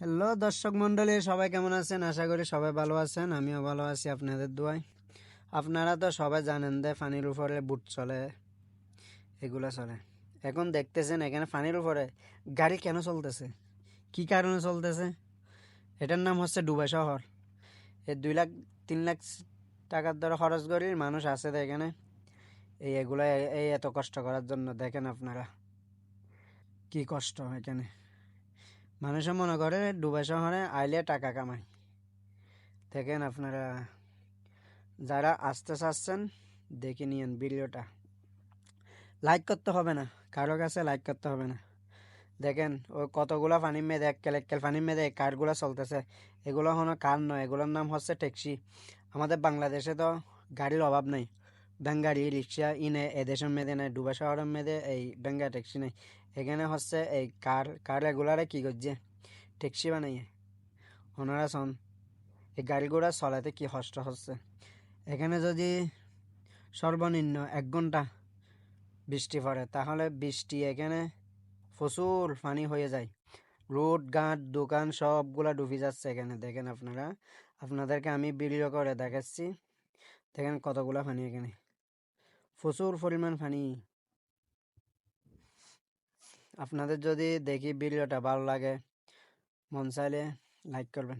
Hello দর্শক মণ্ডলী, সবাই কেমন আছেন? আশা করি সবাই ভালো আছেন, আমিও ভালো আছি আপনাদের দোয়ায়। আপনারা তো সবাই জানেন যে পানির উপরে বুট চলে, এগুলো চলে। এখন দেখতেছেন এখানে পানির উপরে গাড়ি কেন চলতেছে? কি কারণে চলতেছে? এটার নাম হচ্ছে ডুবাই শহর। এই দুই লাখ, তিন লাখ টাকার দ্বারা খরচ করি মানুষ আছে তো এখানে। এই এগুলো, এই এত কষ্ট করার জন্য দেখেন আপনারা। কি কষ্ট এখানে। মানুষে মনে করে ডুবাই শহরে আইলে টাকা কামায় দেখেন আপনারা, যারা আসতে চাচ্ছেন, দেখে নিয়েন ভিডিওটা। লাইক করতে হবে না, কারও কাছে লাইক করতে হবে না। দেখেন ওই কতগুলো পানির মেয়েদে এককেল এককেল পানির মেয়েদে কারগুলো চলতেছে। এগুলো হলো কার নয়, এগুলোর নাম হচ্ছে ট্যাক্সি। আমাদের বাংলাদেশে তো গাড়ির অভাব নেই। ব্যাঙ্গাড়ি রিক্সা ইনে এদেশের মেয়েদে নেই ডুবা শহরের মেয়েদে এই ডাঙ্গা ট্যাক্সি নেই। এখানে হচ্ছে এই কার কার রেগুলারে কী করছে? ট্যাক্সি বানাইয়ে। ওনারা শোন, এই গাড়িগুলো চলাতে কী কষ্ট হচ্ছে? এখানে যদি সর্বনিম্ন এক ঘণ্টা বৃষ্টি পড়ে, তাহলে বৃষ্টি এখানে প্রচুর পানি হয়ে যায়। রোড, ঘাট, দোকান সবগুলা ডুবে যাচ্ছে এখানে। দেখেন আপনারা, আপনাদেরকে আমি ভিডিও করে দেখাচ্ছি। দেখেন কতগুলা পানি এখানে। প্রচুর পরিমাণ পানি। আপনাদের যদি দেখি ভিডিওটা ভালো লাগে মন চাইলে লাইক করবেন।